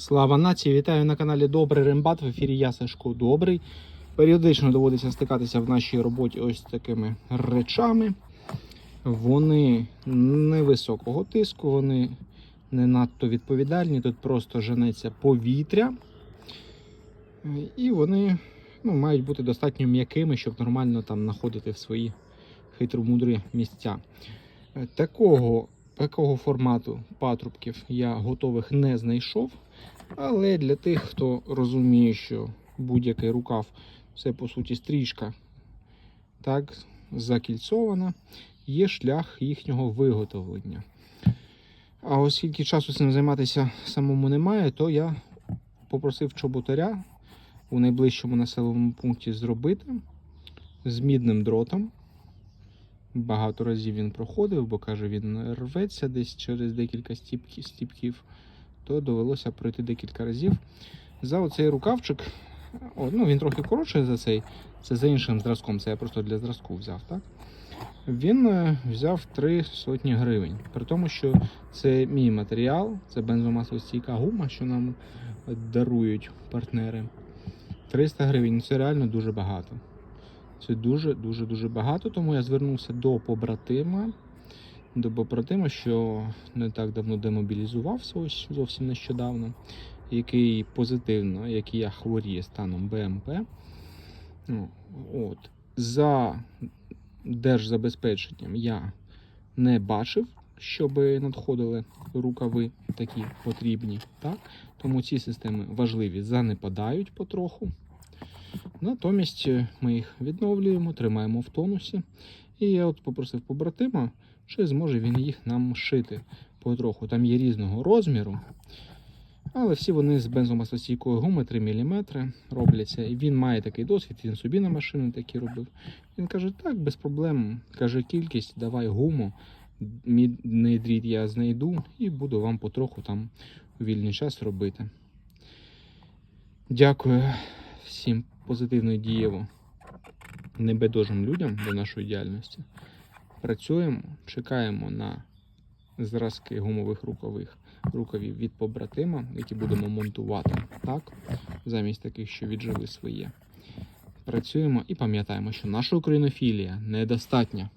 Слава нації! Вітаю на каналі Добрий Рембат. В ефірі я Сашко Добрий. Періодично доводиться стикатися в нашій роботі ось такими речами. Вони невисокого тиску, вони не надто відповідальні. Тут просто женеться повітря. І вони ну, мають бути достатньо м'якими, щоб нормально там знаходити в свої хитромудрі місця. Такого, такого формату патрубків я готових не знайшов. Але для тих, хто розуміє, що будь-який рукав це по суті стрічка так закільцована, є шлях їхнього виготовлення. А оскільки часу цим займатися самому немає, то я попросив чоботаря у найближчому населеному пункті зробити з мідним дротом. Багато разів він проходив, бо каже, він рветься десь через декілька стіпків то довелося пройти декілька разів. За оцей рукавчик, о, ну він трохи коротший за цей, це за іншим зразком, це я просто для зразку взяв, так? Він е, взяв 3 сотні гривень. При тому, що це мій матеріал, це бензомасостійка гума, що нам дарують партнери. 300 гривень це реально дуже багато. Це дуже-дуже дуже багато, тому я звернувся до побратима до побратима, що не так давно демобілізувався, ось зовсім нещодавно, який позитивно, як і я хворіє станом БМП. Ну, От. За держзабезпеченням я не бачив, щоб надходили рукави такі потрібні. Так? Тому ці системи важливі занепадають потроху. Натомість е, ми їх відновлюємо, тримаємо в тонусі. І я от попросив побратима, чи зможе він їх нам шити потроху. Там є різного розміру. Але всі вони з бензомасостійкою гуми 3 мм робляться. І він має такий досвід, він собі на машини такі робив. Він каже: так, без проблем. Каже, кількість, давай гуму, мідний дріт я знайду і буду вам потроху там у вільний час робити. Дякую всім позитивно і дієво небайдужим людям до нашої діяльності. Працюємо, чекаємо на зразки гумових рукавих рукавів від побратима, які будемо монтувати так, замість таких, що віджили своє. Працюємо і пам'ятаємо, що наша українофілія недостатня.